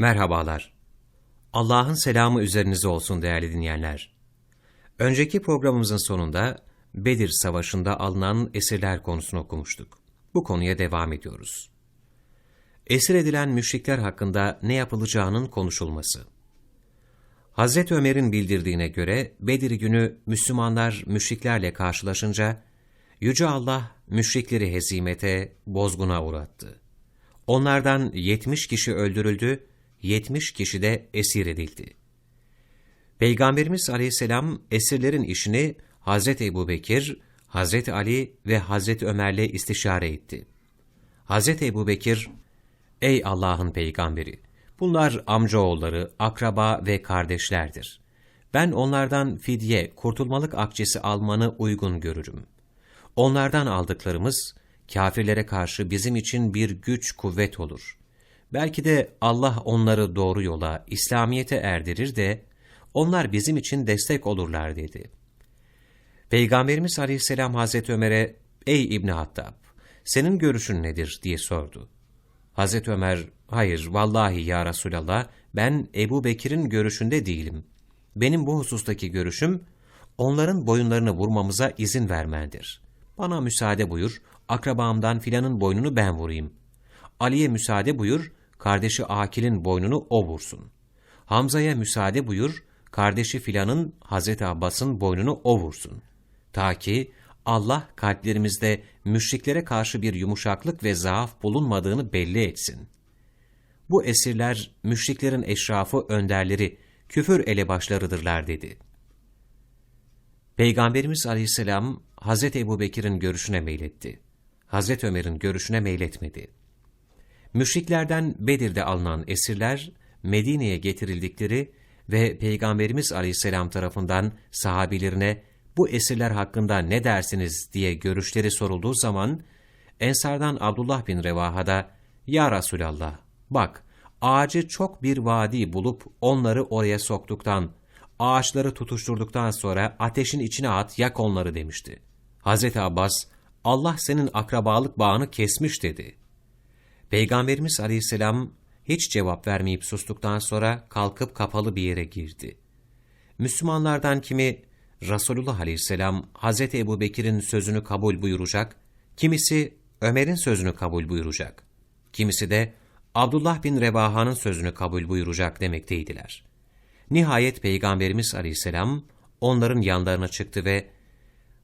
Merhabalar. Allah'ın selamı üzerinize olsun değerli dinleyenler. Önceki programımızın sonunda Bedir Savaşı'nda alınan esirler konusunu okumuştuk. Bu konuya devam ediyoruz. Esir edilen müşrikler hakkında ne yapılacağının konuşulması. Hazreti Ömer'in bildirdiğine göre Bedir günü Müslümanlar müşriklerle karşılaşınca Yüce Allah müşrikleri hezimete, bozguna uğrattı. Onlardan 70 kişi öldürüldü, 70 kişi de esir edildi. Peygamberimiz aleyhisselam esirlerin işini Hazreti Ebu Bekir, Hazreti Ali ve Hazreti Ömer'le istişare etti. Hazreti Ebu Bekir, Ey Allah'ın peygamberi! Bunlar amcaoğulları, akraba ve kardeşlerdir. Ben onlardan fidye, kurtulmalık akçesi almanı uygun görürüm. Onlardan aldıklarımız, kafirlere karşı bizim için bir güç, kuvvet olur. Belki de Allah onları doğru yola, İslamiyet'e erdirir de, onlar bizim için destek olurlar dedi. Peygamberimiz aleyhisselam Hazreti Ömer'e, ey İbni Hattab, senin görüşün nedir diye sordu. Hazreti Ömer, hayır vallahi ya Resulallah, ben Ebu Bekir'in görüşünde değilim. Benim bu husustaki görüşüm, onların boyunlarını vurmamıza izin vermendir. Bana müsaade buyur, akrabamdan filanın boynunu ben vurayım. Ali'ye müsaade buyur, kardeşi Akil'in boynunu o vursun. Hamza'ya müsaade buyur, kardeşi filanın Hazreti Abbas'ın boynunu o vursun. Ta ki Allah kalplerimizde müşriklere karşı bir yumuşaklık ve zaaf bulunmadığını belli etsin. Bu esirler müşriklerin eşrafı önderleri, küfür elebaşlarıdırlar dedi. Peygamberimiz aleyhisselam Hazreti Ebu Bekir'in görüşüne meyletti. Hazreti Ömer'in görüşüne meyletmedi. Müşriklerden Bedir'de alınan esirler, Medine'ye getirildikleri ve Peygamberimiz aleyhisselam tarafından sahabilerine bu esirler hakkında ne dersiniz diye görüşleri sorulduğu zaman, Ensardan Abdullah bin Revaha'da, Ya Resulallah, bak, ağacı çok bir vadi bulup onları oraya soktuktan, ağaçları tutuşturduktan sonra ateşin içine at, yak onları demişti. Hazreti Abbas, Allah senin akrabalık bağını kesmiş dedi. Peygamberimiz aleyhisselam hiç cevap vermeyip sustuktan sonra kalkıp kapalı bir yere girdi. Müslümanlardan kimi Resulullah aleyhisselam Hazreti Ebu Bekir'in sözünü kabul buyuracak, kimisi Ömer'in sözünü kabul buyuracak, kimisi de Abdullah bin Revaha'nın sözünü kabul buyuracak demekteydiler. Nihayet Peygamberimiz aleyhisselam onların yanlarına çıktı ve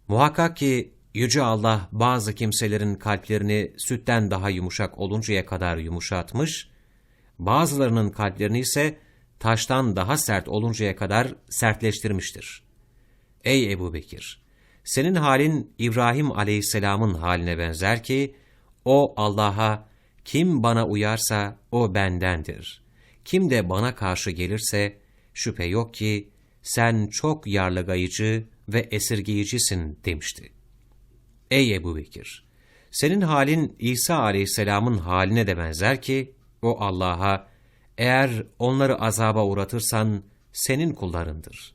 muhakkak ki Yüce Allah bazı kimselerin kalplerini sütten daha yumuşak oluncaya kadar yumuşatmış, bazılarının kalplerini ise taştan daha sert oluncaya kadar sertleştirmiştir. Ey Ebu Bekir! Senin halin İbrahim aleyhisselamın haline benzer ki, o Allah'a, kim bana uyarsa o bendendir. Kim de bana karşı gelirse, şüphe yok ki sen çok yarlıgayıcı ve esirgeyicisin demişti. Ey Ebu Bekir! Senin halin İsa aleyhisselamın haline de benzer ki, o Allah'a, eğer onları azaba uğratırsan, senin kullarındır.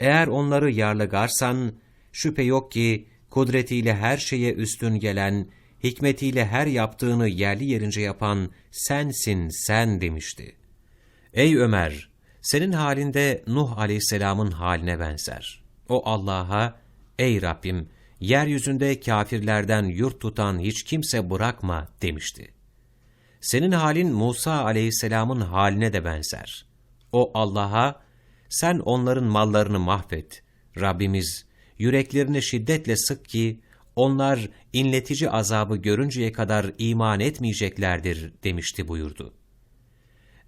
Eğer onları yarlıgarsan, şüphe yok ki, kudretiyle her şeye üstün gelen, hikmetiyle her yaptığını yerli yerince yapan sensin sen demişti. Ey Ömer! Senin halinde Nuh aleyhisselamın haline benzer. O Allah'a, ey Rabbim, yeryüzünde kafirlerden yurt tutan hiç kimse bırakma demişti. Senin halin Musa aleyhisselamın haline de benzer. O Allah'a, sen onların mallarını mahvet. Rabbimiz, yüreklerini şiddetle sık ki, onlar inletici azabı görünceye kadar iman etmeyeceklerdir demişti buyurdu.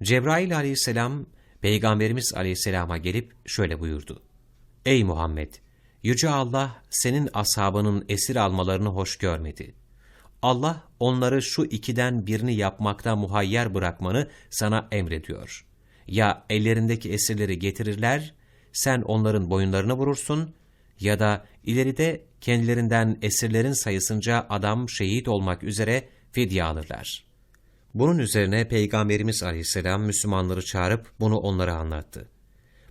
Cebrail aleyhisselam, Peygamberimiz aleyhisselama gelip şöyle buyurdu. Ey Muhammed! Yüce Allah senin ashabının esir almalarını hoş görmedi. Allah onları şu ikiden birini yapmakta muhayyer bırakmanı sana emrediyor. Ya ellerindeki esirleri getirirler, sen onların boyunlarını vurursun ya da ileride kendilerinden esirlerin sayısınca adam şehit olmak üzere fidye alırlar. Bunun üzerine Peygamberimiz aleyhisselam Müslümanları çağırıp bunu onlara anlattı.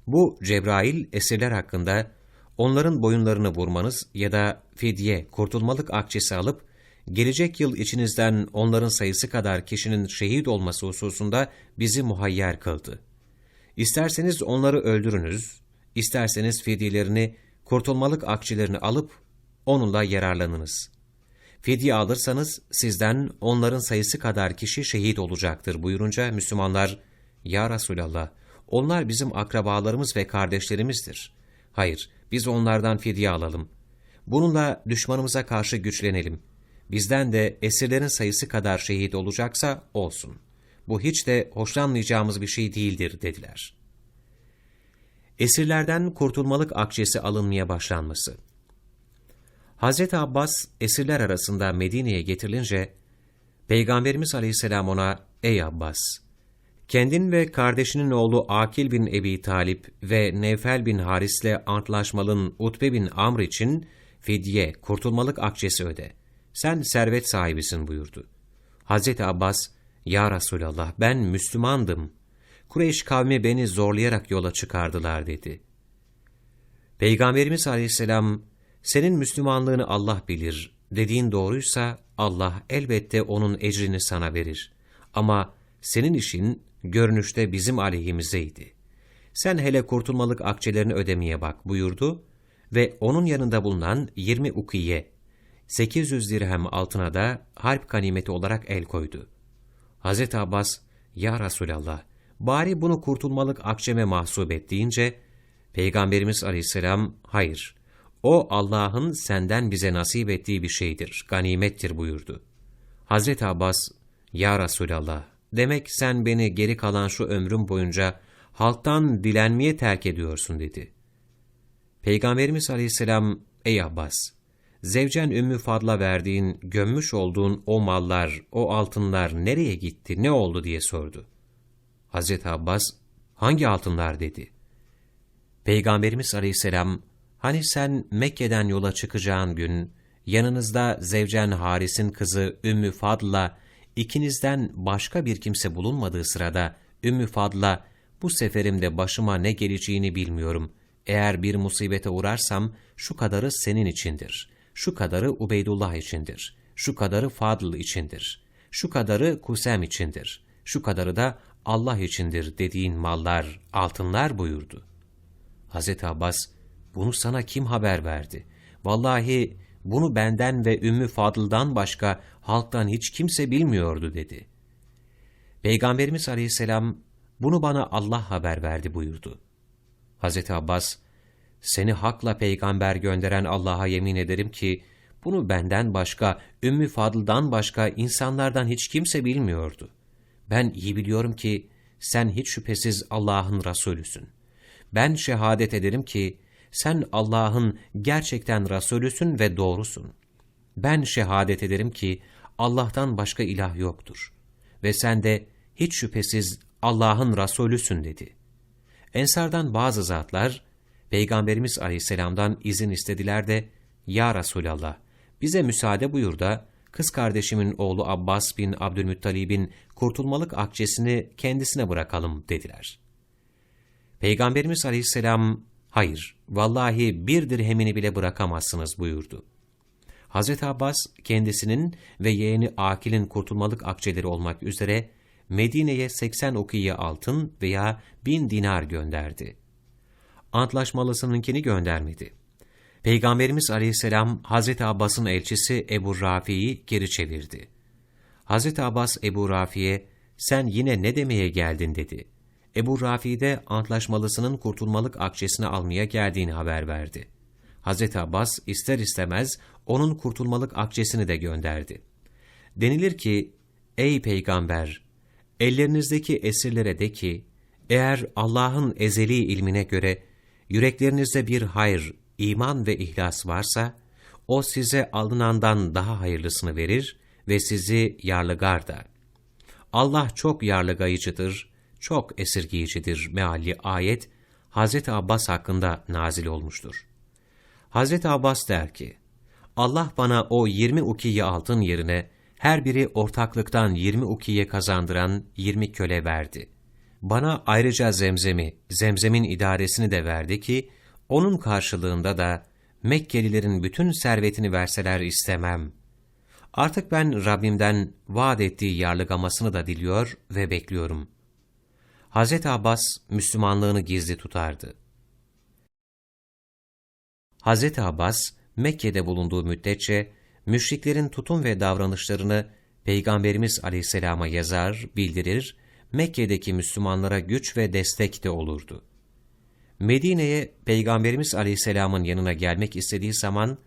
Bu Cebrail esirler hakkında onların boyunlarını vurmanız ya da fidye, kurtulmalık akçesi alıp gelecek yıl içinizden onların sayısı kadar kişinin şehit olması hususunda bizi muhayyer kıldı. İsterseniz onları öldürünüz, isterseniz fidyelerini, kurtulmalık akçelerini alıp onunla yararlanınız. Fidye alırsanız sizden onların sayısı kadar kişi şehit olacaktır buyurunca Müslümanlar, Ya Resulallah, onlar bizim akrabalarımız ve kardeşlerimizdir. Hayır, biz onlardan fidye alalım. Bununla düşmanımıza karşı güçlenelim. Bizden de esirlerin sayısı kadar şehit olacaksa olsun. Bu hiç de hoşlanmayacağımız bir şey değildir dediler. Esirlerden kurtulmalık akçesi alınmaya başlanması. Hazreti Abbas esirler arasında Medine'ye getirilince Peygamberimiz Aleyhisselam ona "Ey Abbas, kendin ve kardeşinin oğlu Akil bin Ebi Talip ve Nevfel bin Haris'le antlaşmalın Utbe bin Amr için fidye, kurtulmalık akçesi öde. Sen servet sahibisin buyurdu. Hazreti Abbas, Ya Resulallah ben Müslümandım. Kureyş kavmi beni zorlayarak yola çıkardılar dedi. Peygamberimiz Aleyhisselam, senin Müslümanlığını Allah bilir, dediğin doğruysa Allah elbette onun ecrini sana verir. Ama senin işin görünüşte bizim aleyhimizeydi. Sen hele kurtulmalık akçelerini ödemeye bak buyurdu ve onun yanında bulunan 20 ukiye, 800 dirhem altına da harp ganimeti olarak el koydu. Hz. Abbas, Ya Resulallah, bari bunu kurtulmalık akçeme mahsup et deyince, Peygamberimiz aleyhisselam, hayır, o Allah'ın senden bize nasip ettiği bir şeydir, ganimettir buyurdu. Hazreti Abbas, Ya Resulallah, demek sen beni geri kalan şu ömrüm boyunca halktan dilenmeye terk ediyorsun dedi. Peygamberimiz aleyhisselam, ey Abbas, zevcen Ümmü Fadla verdiğin, gömmüş olduğun o mallar, o altınlar nereye gitti, ne oldu diye sordu. Hazreti Abbas, hangi altınlar dedi. Peygamberimiz aleyhisselam, Hani sen Mekke'den yola çıkacağın gün, yanınızda Zevcen Haris'in kızı Ümmü Fadla, ikinizden başka bir kimse bulunmadığı sırada, Ümmü Fadla, bu seferimde başıma ne geleceğini bilmiyorum. Eğer bir musibete uğrarsam, şu kadarı senin içindir. Şu kadarı Ubeydullah içindir. Şu kadarı Fadl içindir. Şu kadarı Kusem içindir. Şu kadarı da Allah içindir dediğin mallar, altınlar buyurdu. Hazreti Abbas, bunu sana kim haber verdi? Vallahi bunu benden ve Ümmü Fadıl'dan başka halktan hiç kimse bilmiyordu dedi. Peygamberimiz aleyhisselam bunu bana Allah haber verdi buyurdu. Hazreti Abbas, seni hakla peygamber gönderen Allah'a yemin ederim ki, bunu benden başka, Ümmü Fadıl'dan başka insanlardan hiç kimse bilmiyordu. Ben iyi biliyorum ki, sen hiç şüphesiz Allah'ın Resulüsün. Ben şehadet ederim ki, sen Allah'ın gerçekten Resulüsün ve doğrusun. Ben şehadet ederim ki Allah'tan başka ilah yoktur. Ve sen de hiç şüphesiz Allah'ın Resulüsün dedi. Ensardan bazı zatlar, Peygamberimiz aleyhisselamdan izin istediler de, Ya Resulallah, bize müsaade buyur da, kız kardeşimin oğlu Abbas bin Abdülmuttalib'in kurtulmalık akçesini kendisine bırakalım dediler. Peygamberimiz aleyhisselam, hayır, vallahi bir dirhemini bile bırakamazsınız buyurdu. Hazreti Abbas kendisinin ve yeğeni Akil'in kurtulmalık akçeleri olmak üzere Medine'ye 80 ukiye altın veya bin dinar gönderdi. Antlaşmalısınınkini göndermedi. Peygamberimiz aleyhisselam Hazreti Abbas'ın elçisi Ebu Rafi'yi geri çevirdi. Hazreti Abbas Ebu Rafi'ye sen yine ne demeye geldin dedi. Ebu Rafi de antlaşmalısının kurtulmalık akçesini almaya geldiğini haber verdi. Hazreti Abbas ister istemez onun kurtulmalık akçesini de gönderdi. Denilir ki, ey peygamber, ellerinizdeki esirlere de ki, eğer Allah'ın ezeli ilmine göre yüreklerinizde bir hayır, iman ve ihlas varsa, o size alınandan daha hayırlısını verir ve sizi yarlıgar da. Allah çok yarlıgayıcıdır, çok esirgiyicidir mealli ayet, Hz. Abbas hakkında nazil olmuştur. Hz. Abbas der ki, Allah bana o 20 ukiye altın yerine her biri ortaklıktan 20 ukiye kazandıran 20 köle verdi. Bana ayrıca zemzemi, zemzemin idaresini de verdi ki, onun karşılığında da Mekkelilerin bütün servetini verseler istemem. Artık ben Rabbimden vaat ettiği yarlıgamasını da diliyor ve bekliyorum. Hz. Abbas, Müslümanlığını gizli tutardı. Hz. Abbas, Mekke'de bulunduğu müddetçe, müşriklerin tutum ve davranışlarını Peygamberimiz aleyhisselama yazar, bildirir, Mekke'deki Müslümanlara güç ve destek de olurdu. Medine'ye Peygamberimiz aleyhisselamın yanına gelmek istediği zaman,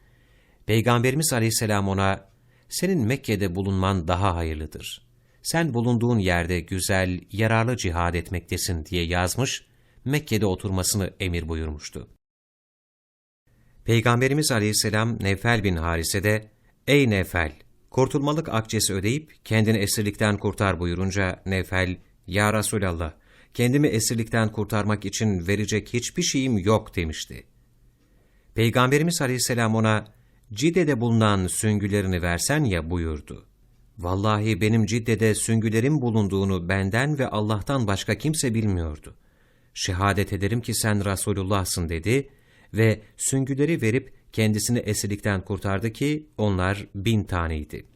Peygamberimiz aleyhisselam ona, senin Mekke'de bulunman daha hayırlıdır. Sen bulunduğun yerde güzel, yararlı cihad etmektesin diye yazmış, Mekke'de oturmasını emir buyurmuştu. Peygamberimiz aleyhisselam Nevfel bin Harise de, Ey Nevfel! Kurtulmalık akçesi ödeyip kendini esirlikten kurtar buyurunca Nevfel, Ya Resulallah, kendimi esirlikten kurtarmak için verecek hiçbir şeyim yok demişti. Peygamberimiz aleyhisselam ona, Cidde'de bulunan süngülerini versen ya buyurdu. Vallahi benim Cidde'de süngülerim bulunduğunu benden ve Allah'tan başka kimse bilmiyordu. Şehadet ederim ki sen Resulullah'sın dedi ve süngüleri verip kendisini esirlikten kurtardı ki onlar bin taneydi.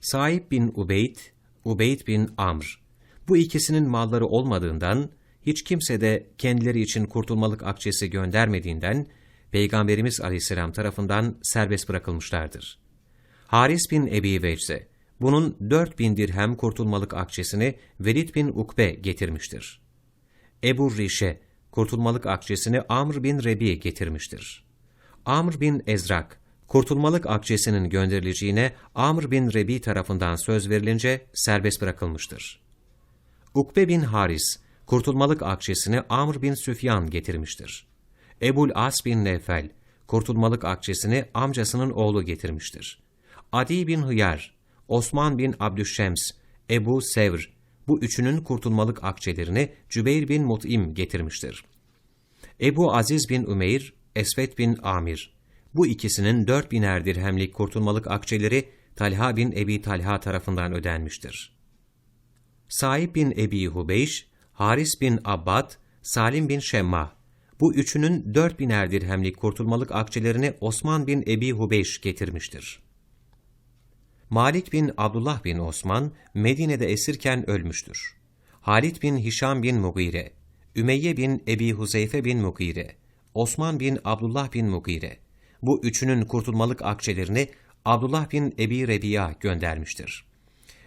Sahip bin Ubeyd, Ubeyd bin Amr. Bu ikisinin malları olmadığından, hiç kimse de kendileri için kurtulmalık akçesi göndermediğinden, Peygamberimiz aleyhisselam tarafından serbest bırakılmışlardır. Haris bin Ebi Vecze, bunun dört bin dirhem kurtulmalık akçesini Velid bin Ukbe getirmiştir. Ebu Rişe, kurtulmalık akçesini Amr bin Rebi getirmiştir. Amr bin Ezrak, kurtulmalık akçesinin gönderileceğine Amr bin Rebi tarafından söz verilince serbest bırakılmıştır. Ukbe bin Haris, kurtulmalık akçesini Amr bin Süfyan getirmiştir. Ebul As bin Nefel, kurtulmalık akçesini amcasının oğlu getirmiştir. Adi bin Hıyar, Osman bin Abdüşşems, Ebu Sevr, bu üçünün kurtulmalık akçelerini Cübeyr bin Mut'im getirmiştir. Ebu Aziz bin Ümeyr, Esvet bin Amir, bu ikisinin dört biner dirhemlik kurtulmalık akçeleri Talha bin Ebi Talha tarafından ödenmiştir. Saib bin Ebi Hubeyş, Haris bin Abbad, Salim bin Şemmah, bu üçünün dört biner dirhemlik kurtulmalık akçelerini Osman bin Ebi Hubeyş getirmiştir. Malik bin Abdullah bin Osman, Medine'de esirken ölmüştür. Halit bin Hişam bin Mugire, Ümeyye bin Ebi Huzeyfe bin Mugire, Osman bin Abdullah bin Mugire, bu üçünün kurtulmalık akçelerini Abdullah bin Ebi Rebiya göndermiştir.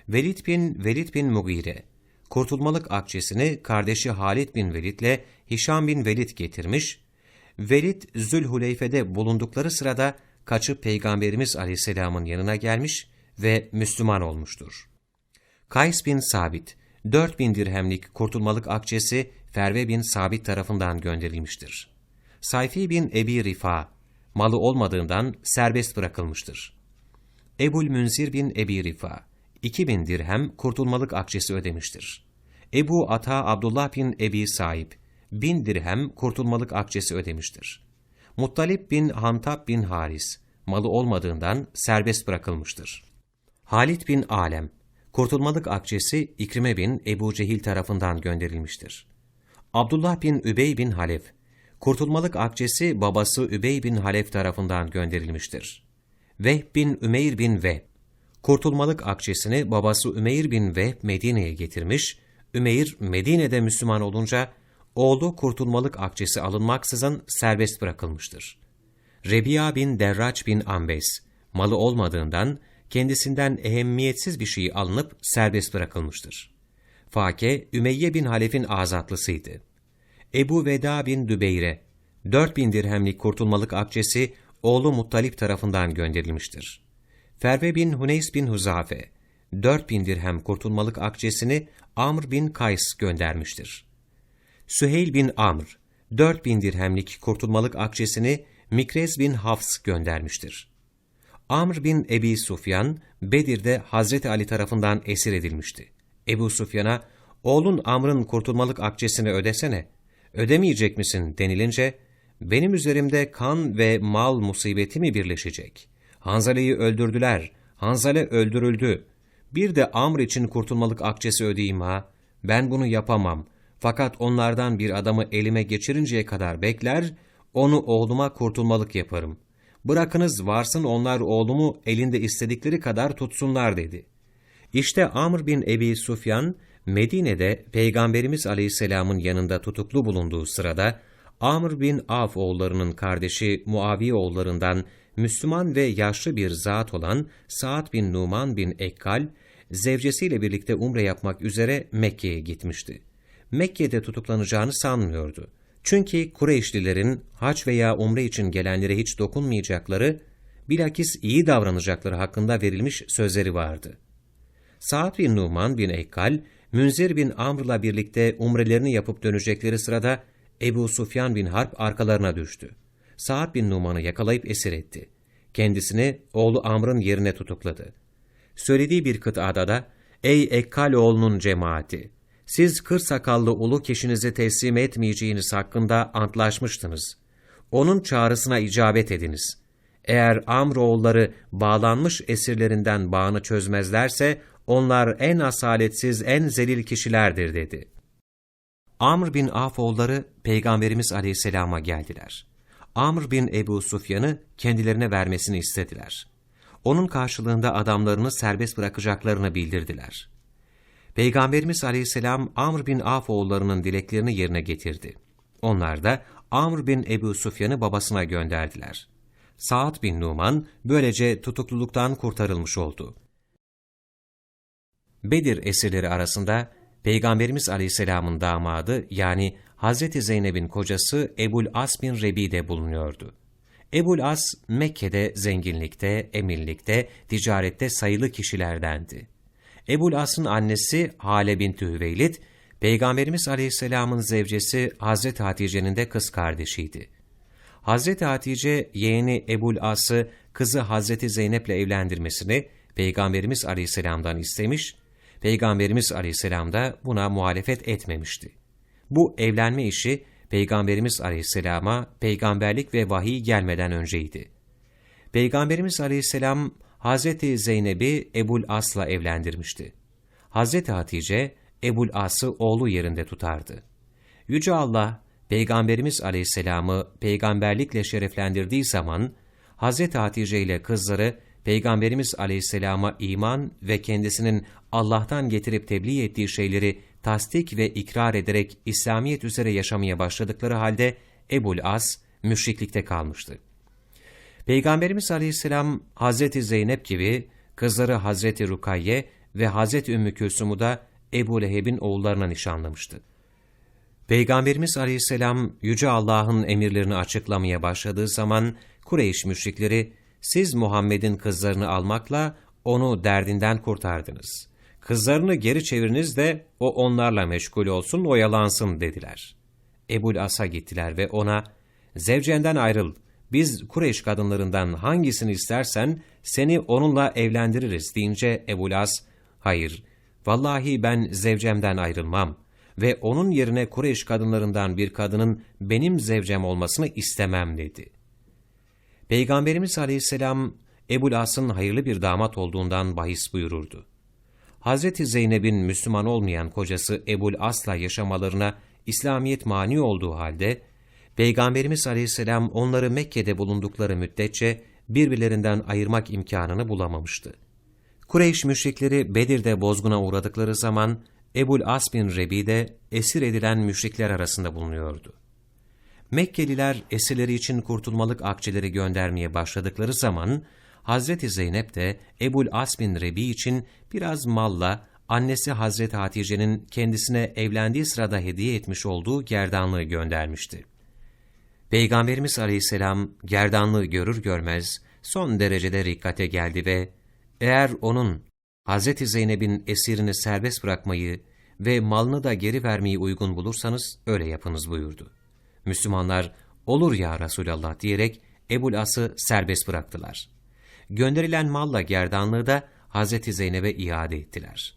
Velid bin Velid bin Mugire, kurtulmalık akçesini kardeşi Halid bin Velid'le Hişam bin Velid getirmiş, Velid Zülhuleyfe'de bulundukları sırada kaçıp Peygamberimiz Aleyhisselam'ın yanına gelmiş ve Müslüman olmuştur. Kays bin Sabit, 4000 dirhemlik kurtulmalık akçesi Ferve bin Sabit tarafından gönderilmiştir. Sayfi bin Ebi Rifa, malı olmadığından serbest bırakılmıştır. Ebul Münzir bin Ebi Rifa, 2000 dirhem kurtulmalık akçesi ödemiştir. Ebu Ata Abdullah bin Ebi Saib, 1000 dirhem kurtulmalık akçesi ödemiştir. Muttalip bin Hantab bin Haris, malı olmadığından serbest bırakılmıştır. Halit bin Alem, kurtulmalık akçesi İkrime bin Ebu Cehil tarafından gönderilmiştir. Abdullah bin Übey bin Halef, kurtulmalık akçesi babası Übey bin Halef tarafından gönderilmiştir. Vehb bin Ümeyr bin Vehb, kurtulmalık akçesini babası Ümeyr bin Vehb Medine'ye getirmiş, Ümeyr Medine'de Müslüman olunca, oğlu kurtulmalık akçesi alınmaksızın serbest bırakılmıştır. Rebiya bin Derraç bin Ambes, malı olmadığından, kendisinden ehemmiyetsiz bir şey alınıp serbest bırakılmıştır. Fake, Ümeyye bin Halef'in azatlısıydı. Ebu Veda bin Dübeyre, 4000 dirhemlik kurtulmalık akçesi oğlu Muttalip tarafından gönderilmiştir. Ferve bin Huneys bin Huzafe, 4000 dirhem kurtulmalık akçesini Amr bin Kays göndermiştir. Süheyl bin Amr, 4000 dirhemlik kurtulmalık akçesini Mikrez bin Hafs göndermiştir. Amr bin Ebi Sufyan, Bedir'de Hazreti Ali tarafından esir edilmişti. Ebu Sufyan'a, oğlun Amr'ın kurtulmalık akçesini ödesene, ödemeyecek misin denilince, benim üzerimde kan ve mal musibeti mi birleşecek? Hanzale'yi öldürdüler, Hanzale öldürüldü. Bir de Amr için kurtulmalık akçesi ödeyeyim ha. Ben bunu yapamam. Fakat onlardan bir adamı elime geçirinceye kadar bekler, onu oğluma kurtulmalık yaparım. Bırakınız varsın onlar oğlumu elinde istedikleri kadar tutsunlar dedi. İşte Amr bin Ebi Sufyan, Medine'de Peygamberimiz Aleyhisselam'ın yanında tutuklu bulunduğu sırada, Amr bin Af oğullarının kardeşi Muaviye oğullarından Müslüman ve yaşlı bir zat olan Sa'd bin Numan bin Ekkal, zevcesiyle birlikte umre yapmak üzere Mekke'ye gitmişti. Mekke'de tutuklanacağını sanmıyordu. Çünkü Kureyşlilerin haç veya umre için gelenlere hiç dokunmayacakları, bilakis iyi davranacakları hakkında verilmiş sözleri vardı. Sa'd bin Numan bin Ekkal, Münzir bin Amr'la birlikte umrelerini yapıp dönecekleri sırada Ebu Sufyan bin Harp arkalarına düştü. Sa'd bin Numan'ı yakalayıp esir etti. Kendisini oğlu Amr'ın yerine tutukladı. Söylediği bir kıtada da, Ey Ekkal oğlunun cemaati! Siz kır sakallı ulu kişinizi teslim etmeyeceğiniz hakkında antlaşmıştınız. Onun çağrısına icabet ediniz. Eğer Amr oğulları bağlanmış esirlerinden bağını çözmezlerse, onlar en asaletsiz, en zelil kişilerdir dedi. Amr bin Af oğulları Peygamberimiz Aleyhisselam'a geldiler. Amr bin Ebu Sufyan'ı kendilerine vermesini istediler. Onun karşılığında adamlarını serbest bırakacaklarını bildirdiler. Peygamberimiz Aleyhisselam Amr bin Af oğullarının dileklerini yerine getirdi. Onlar da Amr bin Ebu Sufyan'ı babasına gönderdiler. Sa'd bin Numan böylece tutukluluktan kurtarılmış oldu. Bedir esirleri arasında Peygamberimiz Aleyhisselam'ın damadı yani Hazreti Zeynep'in kocası Ebul As bin Rebi de bulunuyordu. Ebul As, Mekke'de zenginlikte, emirlikte, ticarette sayılı kişilerdendi. Ebul As'ın annesi Hale binti Hüveylid, Peygamberimiz Aleyhisselam'ın zevcesi Hazreti Hatice'nin de kız kardeşiydi. Hazreti Hatice, yeğeni Ebul As'ı kızı Hazreti Zeynep'le evlendirmesini Peygamberimiz Aleyhisselam'dan istemiş, Peygamberimiz Aleyhisselam da buna muhalefet etmemişti. Bu evlenme işi Peygamberimiz Aleyhisselam'a peygamberlik ve vahiy gelmeden önceydi. Peygamberimiz Aleyhisselam Hazreti Zeynep'i Ebul As'la evlendirmişti. Hazreti Hatice Ebul As'ı oğlu yerinde tutardı. Yüce Allah Peygamberimiz Aleyhisselam'ı peygamberlikle şereflendirdiği zaman Hazreti Hatice ile kızları Peygamberimiz Aleyhisselam'a iman ve kendisinin Allah'tan getirip tebliğ ettiği şeyleri tasdik ve ikrar ederek İslamiyet üzere yaşamaya başladıkları halde Ebul As müşriklikte kalmıştı. Peygamberimiz Aleyhisselam Hazreti Zeynep gibi kızları Hazreti Rukayye ve Hazreti Ümmü Külsum'u da Ebu Leheb'in oğullarına nişanlamıştı. Peygamberimiz Aleyhisselam Yüce Allah'ın emirlerini açıklamaya başladığı zaman Kureyş müşrikleri siz Muhammed'in kızlarını almakla onu derdinden kurtardınız. Kızlarını geri çeviriniz de o onlarla meşgul olsun, oyalansın dediler. Ebul As'a gittiler ve ona, zevcenden ayrıl, biz Kureyş kadınlarından hangisini istersen seni onunla evlendiririz deyince Ebul As, hayır, vallahi ben zevcemden ayrılmam ve onun yerine Kureyş kadınlarından bir kadının benim zevcem olmasını istemem dedi. Peygamberimiz aleyhisselam Ebul As'ın hayırlı bir damat olduğundan bahis buyururdu. Hazreti Zeynep'in Müslüman olmayan kocası Ebul As'la yaşamalarına İslamiyet mani olduğu halde, Peygamberimiz aleyhisselam onları Mekke'de bulundukları müddetçe birbirlerinden ayırmak imkanını bulamamıştı. Kureyş müşrikleri Bedir'de bozguna uğradıkları zaman Ebul As bin Rebi de esir edilen müşrikler arasında bulunuyordu. Mekkeliler esirleri için kurtulmalık akçeleri göndermeye başladıkları zaman Hazreti Zeynep de Ebul As bin Rebi için biraz malla annesi Hazreti Hatice'nin kendisine evlendiği sırada hediye etmiş olduğu gerdanlığı göndermişti. Peygamberimiz aleyhisselam gerdanlığı görür görmez son derecede rikkate geldi ve eğer onun Hazreti Zeynep'in esirini serbest bırakmayı ve malını da geri vermeyi uygun bulursanız öyle yapınız buyurdu. Müslümanlar olur ya Resulallah diyerek Ebul As'ı serbest bıraktılar. Gönderilen malla gerdanlığı da Hazreti Zeynep'e iade ettiler.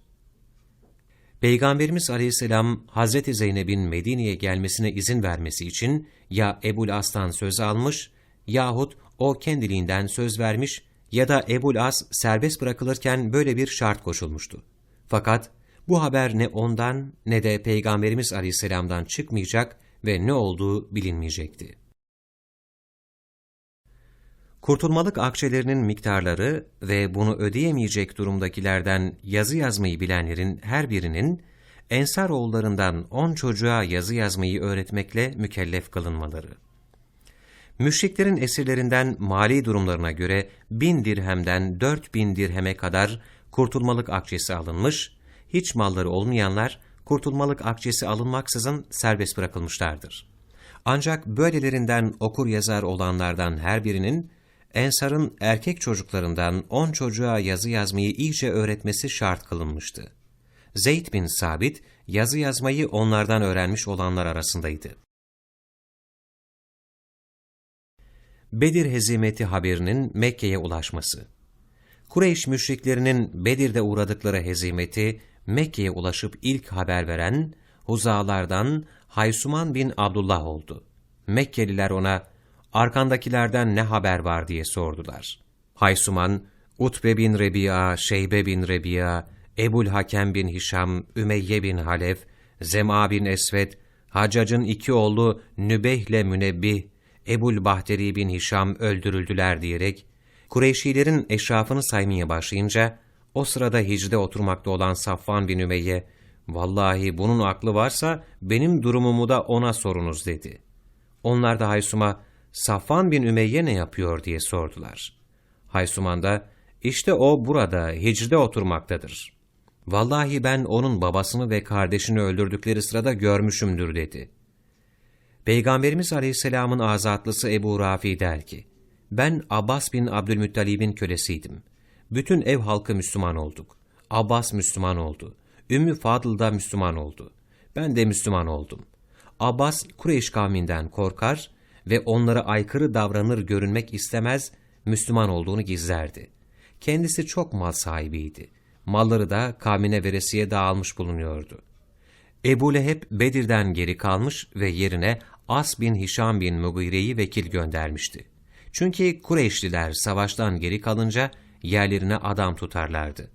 Peygamberimiz aleyhisselam Hazreti Zeynep'in Medine'ye gelmesine izin vermesi için ya Ebul As'tan söz almış yahut o kendiliğinden söz vermiş ya da Ebul As serbest bırakılırken böyle bir şart koşulmuştu. Fakat bu haber ne ondan ne de Peygamberimiz aleyhisselamdan çıkmayacak ve ne olduğu bilinmeyecekti. Kurtulmalık akçelerinin miktarları ve bunu ödeyemeyecek durumdakilerden yazı yazmayı bilenlerin her birinin Ensar oğullarından on çocuğa yazı yazmayı öğretmekle mükellef kılınmaları. Müşriklerin esirlerinden mali durumlarına göre bin dirhemden dört bin dirheme kadar kurtulmalık akçesi alınmış, hiç malları olmayanlar kurtulmalık akçesi alınmaksızın serbest bırakılmışlardır. Ancak böylelerinden okur yazar olanlardan her birinin Ensar'ın erkek çocuklarından on çocuğa yazı yazmayı iyice öğretmesi şart kılınmıştı. Zeyd bin Sabit, yazı yazmayı onlardan öğrenmiş olanlar arasındaydı. Bedir hezimeti haberinin Mekke'ye ulaşması Kureyş müşriklerinin Bedir'de uğradıkları hezimeti Mekke'ye ulaşıp ilk haber veren Huzalardan Haysuman bin Abdullah oldu. Mekkeliler ona, arkandakilerden ne haber var diye sordular. Haysuman, Utbe bin Rebi'a, Şeybe bin Rebi'a, Ebul Hakem bin Hişam, Ümeyye bin Halef, Zema bin Esved, Haccac'ın iki oğlu Nübeh ile Münebbih, Ebul Bahteri bin Hişam öldürüldüler diyerek, Kureyşilerin eşrafını saymaya başlayınca, o sırada hicde oturmakta olan Safvan bin Ümeyye, ''Vallahi bunun aklı varsa benim durumumu da ona sorunuz.'' dedi. Onlar da Haysum'a, ''Safvan bin Ümeyye ne yapıyor?'' diye sordular. Haysuman da, ''İşte o burada, hicde oturmaktadır.'' Vallahi ben onun babasını ve kardeşini öldürdükleri sırada görmüşümdür dedi. Peygamberimiz Aleyhisselam'ın azatlısı Ebu Rafi der ki, ben Abbas bin Abdülmuttalib'in kölesiydim. Bütün ev halkı Müslüman olduk. Abbas Müslüman oldu. Ümmü Fadıl da Müslüman oldu. Ben de Müslüman oldum. Abbas Kureyş kavminden korkar ve onlara aykırı davranır görünmek istemez, Müslüman olduğunu gizlerdi. Kendisi çok mal sahibiydi. Malları da kavmine veresiye dağılmış bulunuyordu. Ebu Leheb Bedir'den geri kalmış ve yerine As bin Hişam bin Mugire'yi vekil göndermişti. Çünkü Kureyşliler savaştan geri kalınca yerlerine adam tutarlardı.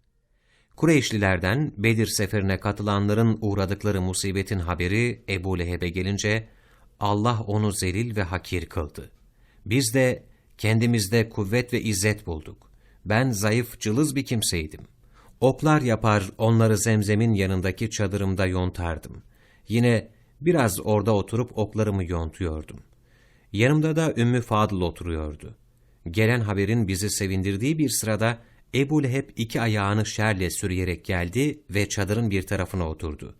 Kureyşlilerden Bedir seferine katılanların uğradıkları musibetin haberi Ebu Leheb'e gelince Allah onu zelil ve hakir kıldı. Biz de kendimizde kuvvet ve izzet bulduk. Ben zayıf, cılız bir kimseydim. Oklar yapar, onları zemzemin yanındaki çadırımda yontardım. Yine biraz orada oturup oklarımı yontuyordum. Yanımda da Ümmü Fadıl oturuyordu. Gelen haberin bizi sevindirdiği bir sırada Ebu Leheb iki ayağını şerle sürüyerek geldi ve çadırın bir tarafına oturdu.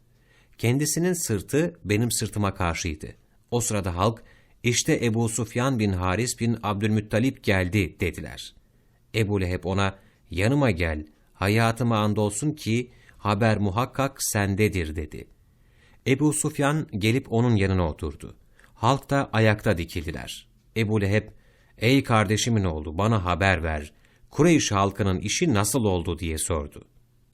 Kendisinin sırtı benim sırtıma karşıydı. O sırada halk, işte Ebu Sufyan bin Haris bin Abdülmuttalip geldi dediler. Ebu Leheb ona, yanıma gel, hayatıma andolsun ki haber muhakkak sendedir dedi. Ebu Sufyan gelip onun yanına oturdu. Halk da ayakta dikildiler. Ebu Leheb, ''Ey kardeşimin oğlu bana haber ver, Kureyş halkının işi nasıl oldu?'' diye sordu.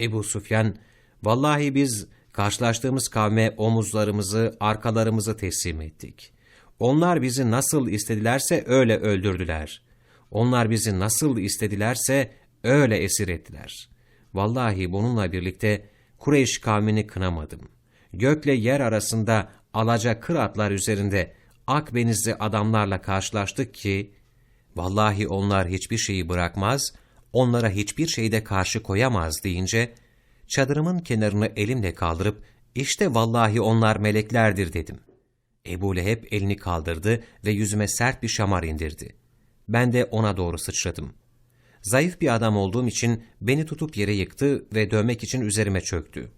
Ebu Sufyan, ''Vallahi biz karşılaştığımız kavme omuzlarımızı, arkalarımızı teslim ettik. Onlar bizi nasıl istedilerse öyle öldürdüler. Onlar bizi nasıl istedilerse öyle esir ettiler. Vallahi bununla birlikte Kureyş kavmini kınamadım. Gökle yer arasında alaca kır atlar üzerinde akbenizli adamlarla karşılaştık ki, vallahi onlar hiçbir şeyi bırakmaz, onlara hiçbir şeyde karşı koyamaz deyince, çadırımın kenarını elimle kaldırıp, işte vallahi onlar meleklerdir dedim. Ebu Leheb elini kaldırdı ve yüzüme sert bir şamar indirdi. Ben de ona doğru sıçradım. Zayıf bir adam olduğum için beni tutup yere yıktı ve dövmek için üzerime çöktü.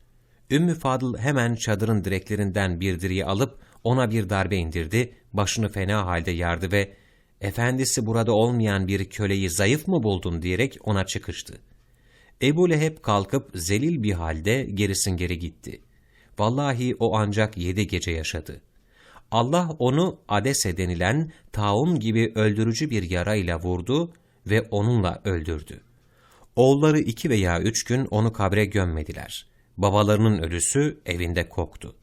Ümmü Fadıl hemen çadırın direklerinden bir direği alıp ona bir darbe indirdi, başını fena halde yardı ve ''Efendisi burada olmayan bir köleyi zayıf mı buldun?'' diyerek ona çıkıştı. Ebu Leheb kalkıp zelil bir halde gerisin geri gitti. Vallahi o ancak yedi gece yaşadı. Allah onu Adese denilen taun gibi öldürücü bir yarayla vurdu ve onunla öldürdü. Oğulları iki veya üç gün onu kabre gömmediler. Babalarının ölüsü evinde koktu.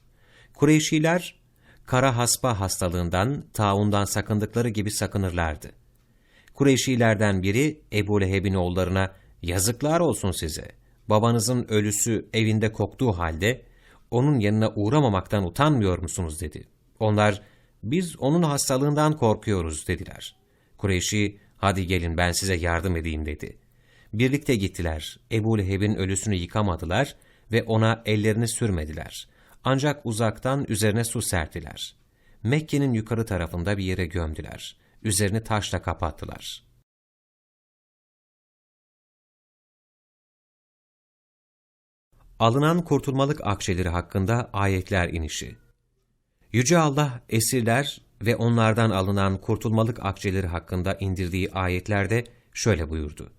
Kureyşiler, kara haspa hastalığından, taundan sakındıkları gibi sakınırlardı. Kureyşilerden biri Ebu Leheb'in oğullarına, yazıklar olsun size, babanızın ölüsü evinde koktuğu halde, onun yanına uğramamaktan utanmıyor musunuz dedi. Onlar, biz onun hastalığından korkuyoruz dediler. Kureyşi, Hadi gelin ben size yardım edeyim dedi. Birlikte gittiler. Ebu Leheb'in ölüsünü yıkamadılar ve ona ellerini sürmediler. Ancak uzaktan üzerine su serptiler. Mekke'nin yukarı tarafında bir yere gömdüler. Üzerini taşla kapattılar. Alınan kurtulmalık akçeleri hakkında ayetler inişi. Yüce Allah esirler ve onlardan alınan kurtulmalık akçeleri hakkında indirdiği ayetlerde şöyle buyurdu.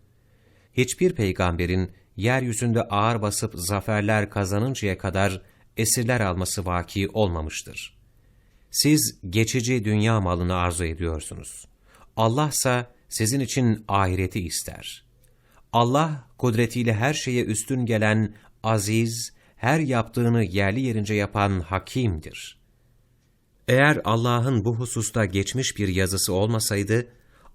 Hiçbir peygamberin yeryüzünde ağır basıp zaferler kazanıncaya kadar esirler alması vaki olmamıştır. Siz geçici dünya malını arzu ediyorsunuz. Allah ise sizin için ahireti ister. Allah kudretiyle her şeye üstün gelen aziz, her yaptığını yerli yerince yapan hakimdir. Eğer Allah'ın bu hususta geçmiş bir yazısı olmasaydı,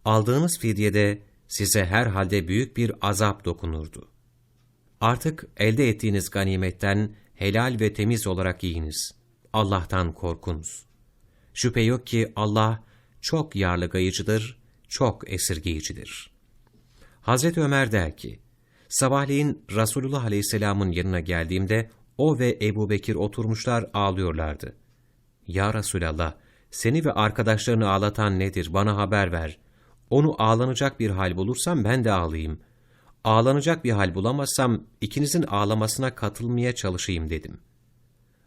aldığınız fidyede size herhalde büyük bir azap dokunurdu. Artık elde ettiğiniz ganimetten helal ve temiz olarak yiyiniz. Allah'tan korkunuz. Şüphe yok ki Allah çok yarlıgayıcıdır, çok esirgeyicidir. Hazreti Ömer der ki, sabahleyin Resulullah Aleyhisselam'ın yanına geldiğimde o ve Ebu Bekir oturmuşlar ağlıyorlardı. Ya Resulallah, seni ve arkadaşlarını ağlatan nedir bana haber ver. Onu ağlanacak bir hal bulursam ben de ağlayayım. Ağlanacak bir hal bulamazsam ikinizin ağlamasına katılmaya çalışayım dedim.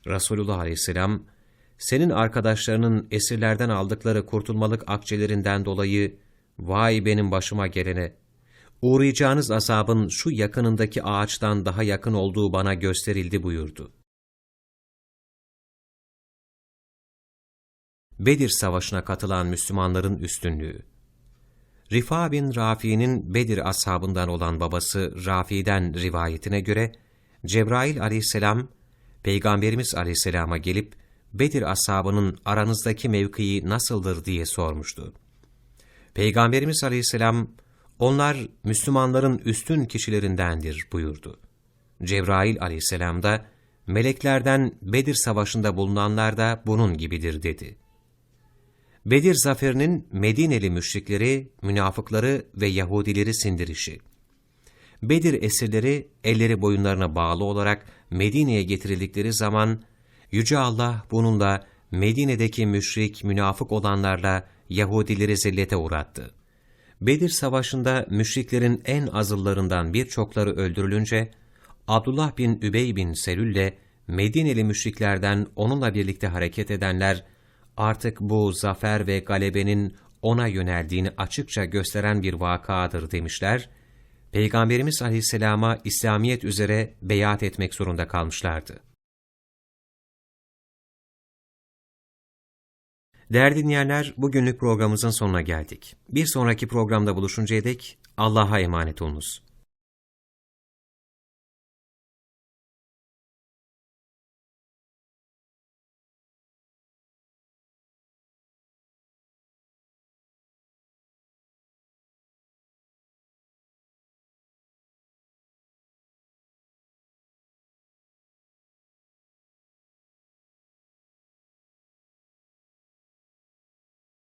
Resulullah Aleyhisselam, senin arkadaşlarının esirlerden aldıkları kurtulmalık akçelerinden dolayı, vay benim başıma gelene, uğrayacağınız azabın şu yakınındaki ağaçtan daha yakın olduğu bana gösterildi buyurdu. Bedir Savaşı'na katılan Müslümanların üstünlüğü Rifa bin Rafi'nin Bedir ashabından olan babası Rafi'den rivayetine göre, Cebrail aleyhisselam, Peygamberimiz aleyhisselama gelip, Bedir ashabının aranızdaki mevkii nasıldır diye sormuştu. Peygamberimiz aleyhisselam, onlar Müslümanların üstün kişilerindendir buyurdu. Cebrail aleyhisselam da, meleklerden Bedir savaşında bulunanlar da bunun gibidir dedi. Bedir zaferinin Medineli müşrikleri, münafıkları ve Yahudileri sindirişi. Bedir esirleri elleri boyunlarına bağlı olarak Medine'ye getirildikleri zaman Yüce Allah bununla Medine'deki müşrik, münafık olanlarla Yahudileri zillete uğrattı. Bedir Savaşı'nda müşriklerin en azıllarından birçokları öldürülünce, Abdullah bin Übey bin Selül ile Medineli müşriklerden onunla birlikte hareket edenler, artık bu zafer ve galebenin ona yöneldiğini açıkça gösteren bir vakadır demişler, Peygamberimiz aleyhisselama İslamiyet üzere beyat etmek zorunda kalmışlardı. Değerli dinleyenler, bugünlük programımızın sonuna geldik. Bir sonraki programda buluşuncaya dek Allah'a emanet olunuz.